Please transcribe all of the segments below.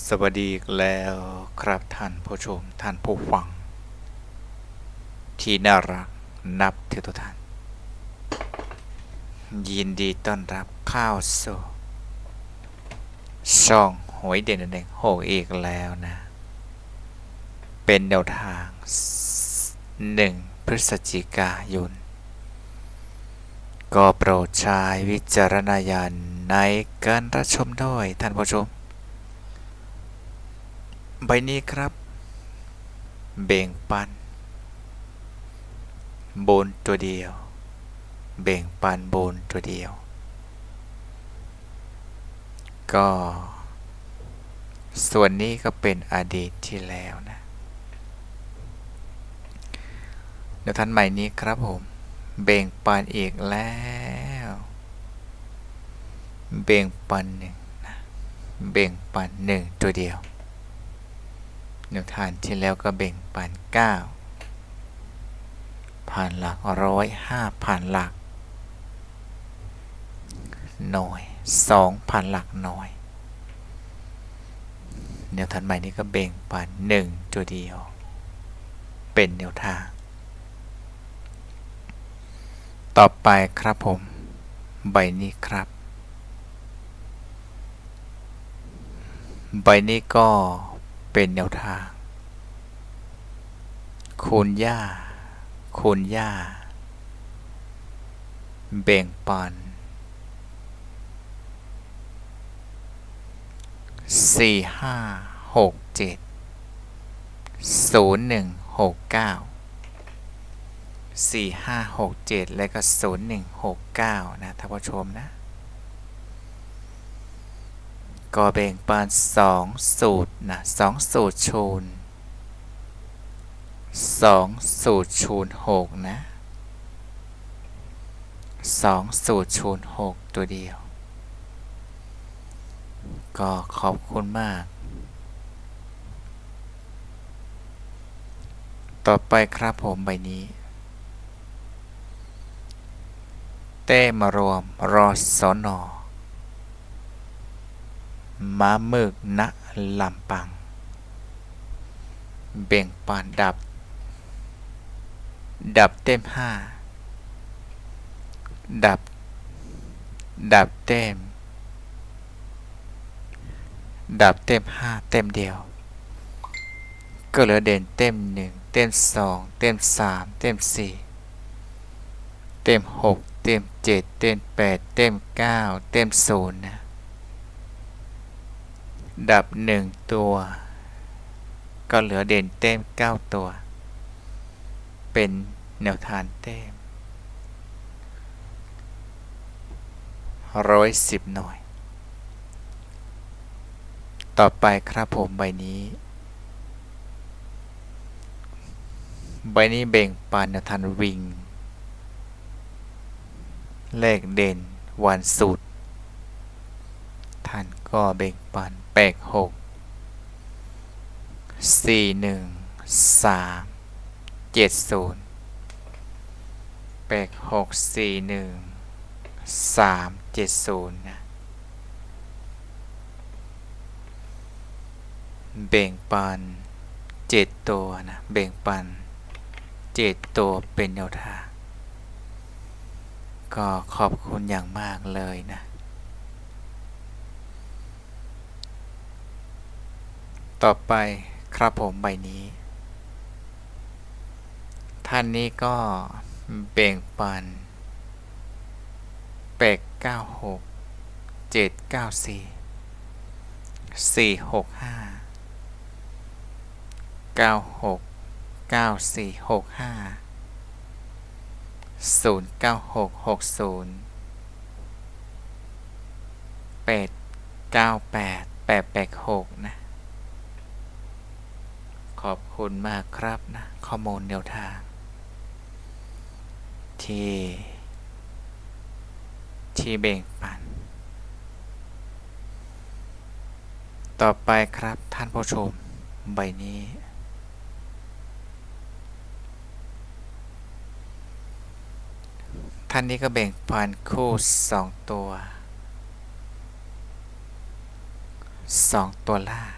สวัสดีอีกแล้วครับท่านผู้ชมท่านผู้ฟัง ที่น่ารักนับถือทุกท่าน ยินดีต้อนรับเข้าวสู่ช่องหวยเด่นหนึ่งหกอีกแล้วนะ เป็นแนวทางหนึ่งพฤศจิกายน ก็โปรดใช้วิจารณญาณในการรับชมด้วยท่านผู้ชม ใบนี้ครับ เบ่งปัน บนตัวเดียว เบ่งปันบนตัวเดียว ก็ ส่วนนี้ก็เป็นอดีตที่แล้วนะเดี๋ยวท่านใหม่นี้ครับผม เบ่งปันอีกแล้ว เบ่งปันหนึ่งนะ เบ่งปันหนึ่งตัวเดียว หนึ่งฐานที่แล้วก็เบ่งปันเก้าผ่านหลักร้อยห้าผ่านหลัก หน่วยสองผ่านหลักหน่วยแนวทางใหม่นี้ก็เบ่งปันหนึ่งตัวเดียว เป็นแนวทาง ต่อไปครับผม ใบนี้ครับ ใบนี้ก็เป็นแนวทาง คูณย่าคูณย่าเบ่งปันสี่ห้าหกเจ็ดศูนย์หนึ่งหกเก้าสี่ห้าหกเจ็ดแล้วก็ศูนย์หนึ่งหกเก้านะท่านผู้ชมนะ ก็แบ่งปันสองสูตรนะสองสูตรชูน สองสูตรชูนหกนะสองสูตรชูนหกตัวเดียว ก็ขอบคุณมาก ต่อไปครับผมใบนี้ เต้มารวมรอสอนอม้ามึกณลำปัง เบ่งปานดับ ดับเต็มห้าดับ ดับเต็ม ดับเต็มห้าเต็มเดียว ก็เหลือเด่นเต็มหนึ่งเต็มสองเต็มสามเต็มสี่เต็มหกเต็มเจ็ดเต็มแปดเต็มเก้าเต็มศูนย์นะดับหนึ่งตัว ก็เหลือเด่นเต็มเก้าตัว เป็น แนวทานเต็มร้อยสิบหน่วย ต่อไปครับผมใบนี้ ใบนี้เบ่งปานแนวทานวิง เลขเด่นวันสุดท่านก็เบ่งปันแปดหกสี่หนึ่งสามเจ็ดศูนย์ แปดหกสี่หนึ่งสามเจ็ดศูนย์นะเบ่งปันเจ็ดตัวนะเบ่งปันเจ็ดตัวเป็นแนวทางก็ขอบคุณอย่างมากเลยนะ ต่อไปครับผมใบนี้ ท่านนี้ก็ เบ่งปันแปดเก้าหกเจ็ดเก้าสี่สี่หกห้าเก้าหกเก้าสี่หกห้าศูนย์เก้าหกหกศูนย์แปดเก้าแปดแปดแปดหกนะ ขอบคุณมากครับนะ ข้อมูลแนวทาง ที่ ที่เบ่งปัน ต่อไปครับท่านผู้ชมใบนี้ ท่านนี้ก็แบ่งปันคู่สองตัวสองตัวล่าง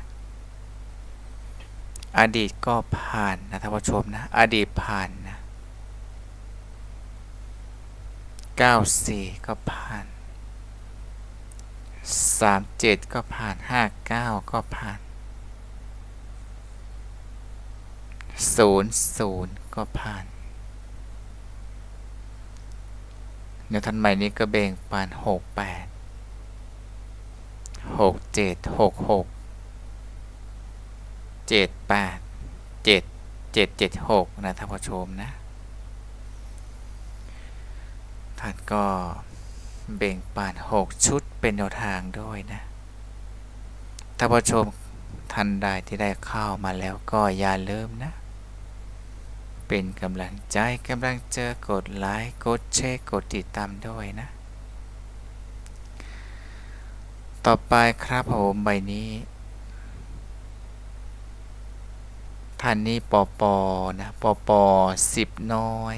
อดีตก็ผ่านนะท่านผู้ชมนะ อดีตผ่านนะ 94 ก็ผ่าน 37 ก็ผ่าน 59 ก็ผ่าน 00 ก็ผ่านเดี๋ยวทันใหม่นี้ก็เบ่งปาน 68 67 66 78 7 776 นะท่านผู้ชมนะ ท่านก็เบ่งปาน6ชุดเป็นแนวทางด้วยนะท่านผู้ชมท่านใดที่ได้เข้ามาแล้วก็อย่าลืมนะ เป็นกำลังใจกำลังเจอกดไลค์กดแชร์กดติดตามด้วยนะ ต่อไปครับผมใบนี้ ท่านนี้ปอปอนะปอปอสิบน้อย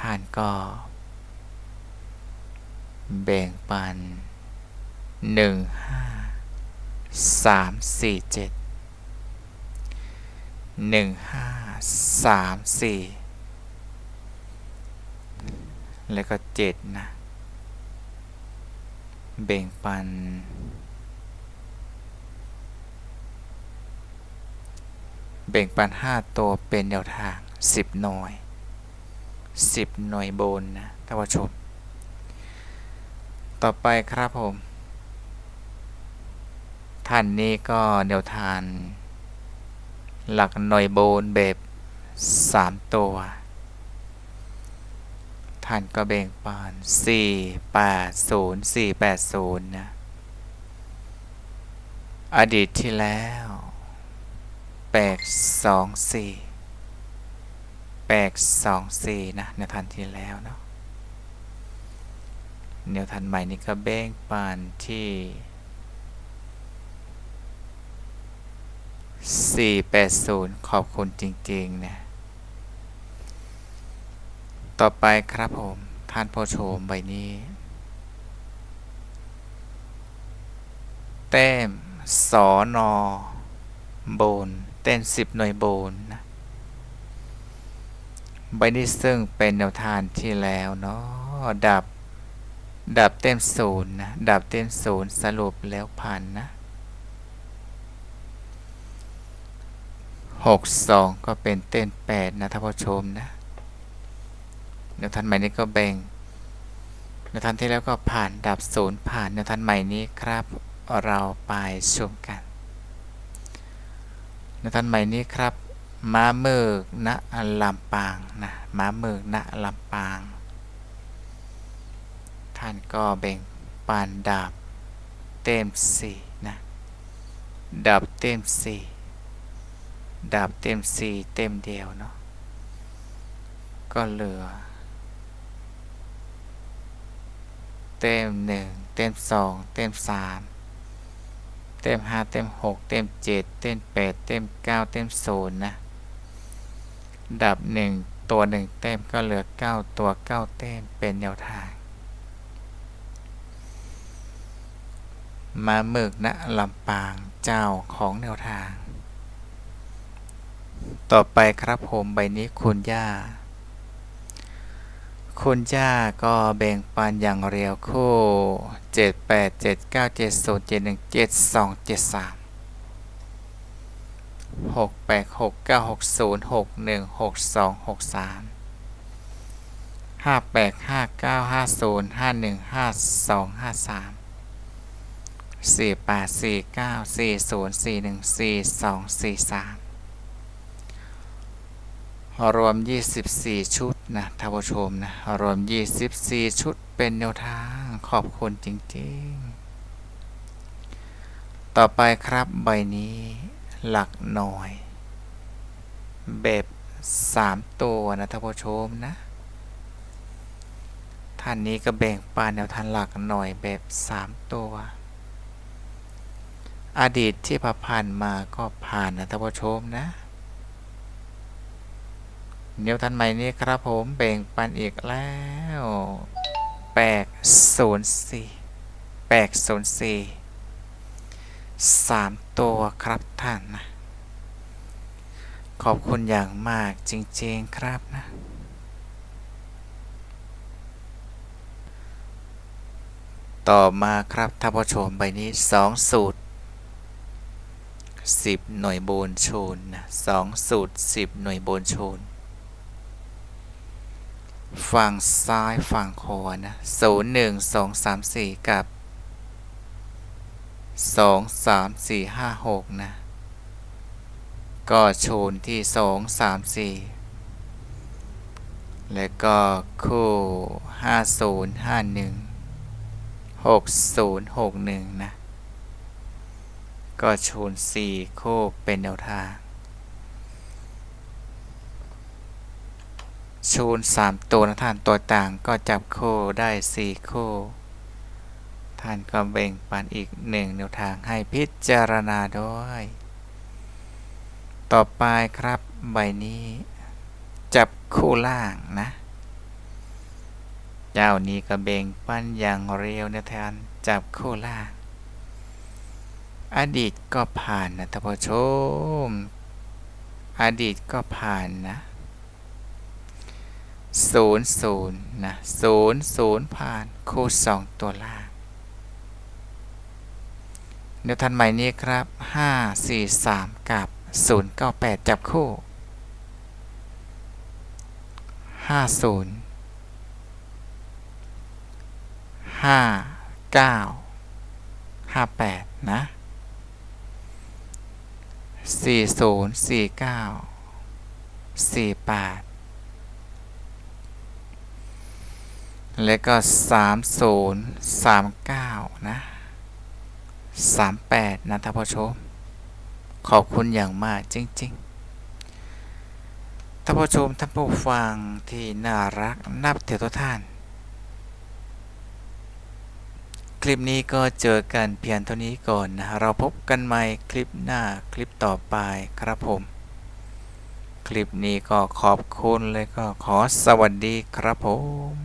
ท่านก็แบ่งปันหนึ่งห้าสามสี่เจ็ดหนึ่งห้าสามสี่แล้วก็เจ็ดนะ แบ่งปันแบ่งปัน5ตัวเป็นแนวทาง10หน่วย 10 หน่วยโบนนะท่านผู้ชม ต่อไปครับผมท่านนี้ก็แนวทางหลักหน่วยโบนแบบ 3 ตัว ท่านก็แบ่งปัน4 8 0 4 8 0 นะ อดีตที่แล้วแปด สองสี่แปดสองสี่นะแนวทันที่แล้วเนาะแนวทันใหม่นี้ก็แบ่งปันที่สี่แปดศูนย์ขอบคุณจริงๆนะต่อไปครับผม ท่านผู้ชมใบนี้ แต้มสอนอโบนเต้นสิบหน่วยโบนนะ ใบนี้ซึ่งเป็นแนวทางที่แล้วเนาะดับ ดับเต้นศูนย์นะ ดับเต้นศูนย์สรุปแล้วผ่านนะหกสองก็เป็นเต้นแปดนะท่านผู้ชมนะแนวทันใหม่นี้ก็แบ่งแนวทันที่แล้วก็ผ่านดับศูนย์ผ่านแนวทันใหม่นี้ครับ เราไปชมกันในท่านใหม่นี้ครับ ม้าเมือกณลำปางนะม้าเมือกณลำปาง ท่านก็แบ่งปานดาบเต็มสี่นะดาบเต็มสี่ดาบเต็มสี่เต็มเดียวเนาะก็เหลือ เต็มหนึ่งเต็มสองเต็มสามเต็ม5เต็ม6เต็ม7เต็ม8เต็ม9เต็ม0นะ ดับหนึ่งตัวหนึ่งแต้มก็เหลือ 9 ตัว9เต้มเป็นแนวทาง มาหมึกณลำปางเจ้าของแนวทาง ต่อไปครับผมใบนี้คุณย่า คุณย่าก็แบ่งปันอย่างเรียวคู่ 7 8 7 9 7 0 7 1 7 2 7 3 หกแปดหกเก้าหกศูนย์หกหนึ่งหกสองหกสามห้าแปดห้าเก้าห้าศูนย์ห้าหนึ่งห้าสองห้าสามสี่แปดสี่เก้าสี่ศูนย์สี่หนึ่งสี่สองสี่สามรวม 24 ชุดนะท่านผู้ชมนะ รวม 24 ชุดเป็นแนวทางขอบคุณจริง ๆ ต่อไปครับใบนี้ หลักหน่อยแบบ3ตัวนะท่านผู้ชมนะ ท่านนี้ก็แบ่งปานแนวทางหลักหน่อยแบบ3ตัว อดีตที่ผ่านมาก็ผ่านนะท่านผู้ชมนะเดี๋ยวทันใหม่นี้ครับผมแบ่งปันอีกแล้วแปดศูนย์สี่แปดศูนย์สี่ สามตัวครับท่านนะ ขอบคุณอย่างมากจริงๆครับนะ ต่อมาครับท่านผู้ชมใบนี้สองสูตรสิบหน่วยโบนชูนนะสองสูตรสิบหน่วยโบนชูนฝั่งซ้ายฝั่งขวานะศูนย์หนึ่งสองสามสี่กับ สองสามสี่ห้าหกนะ ก็ชูนที่สองสามสี่แล้วก็คู่ห้าศูนย์ห้าหนึ่งหกศูนย์หกหนึ่งนะ ก็ชูนสี่คู่เป็นแนวทางชูนสามตัวนะท่านตัวต่างก็จับคู่ได้สี่คู่ ท่านก็แบ่งปันอีกหนึ่งแนวทางให้พิจารณาด้วย ต่อไปครับใบนี้ จับคู่ล่างนะ เจ้านี้ก็เบ่งปั้นอย่างเร็วนะท่านจับคู่ล่าง อดีตก็ผ่านนะท่านผู้ชม อดีตก็ผ่านนะศูนย์ศูนย์นะศูนย์ศูนย์ผ่าน คู่สองตัวล่าง เดี๋ยวทันใหม่นี้ครับห้าสี่สามกับศูนย์เก้าแปดจับคู่ห้าศูนย์ห้าเก้าห้าแปดนะสี่ศูนย์สี่เก้าสี่แปดแล้วก็สามศูนย์สามเก้านะ สามแปดนะท่านผู้ชม ขอบคุณอย่างมากจริงๆท่านผู้ชมท่านผู้ฟังที่น่ารักนับถือทุกท่าน คลิปนี้ก็เจอกันเพียงเท่านี้ก่อนนะ เราพบกันใหม่คลิปหน้าคลิปต่อไปครับผม คลิปนี้ก็ขอบคุณเลยก็ขอสวัสดีครับผม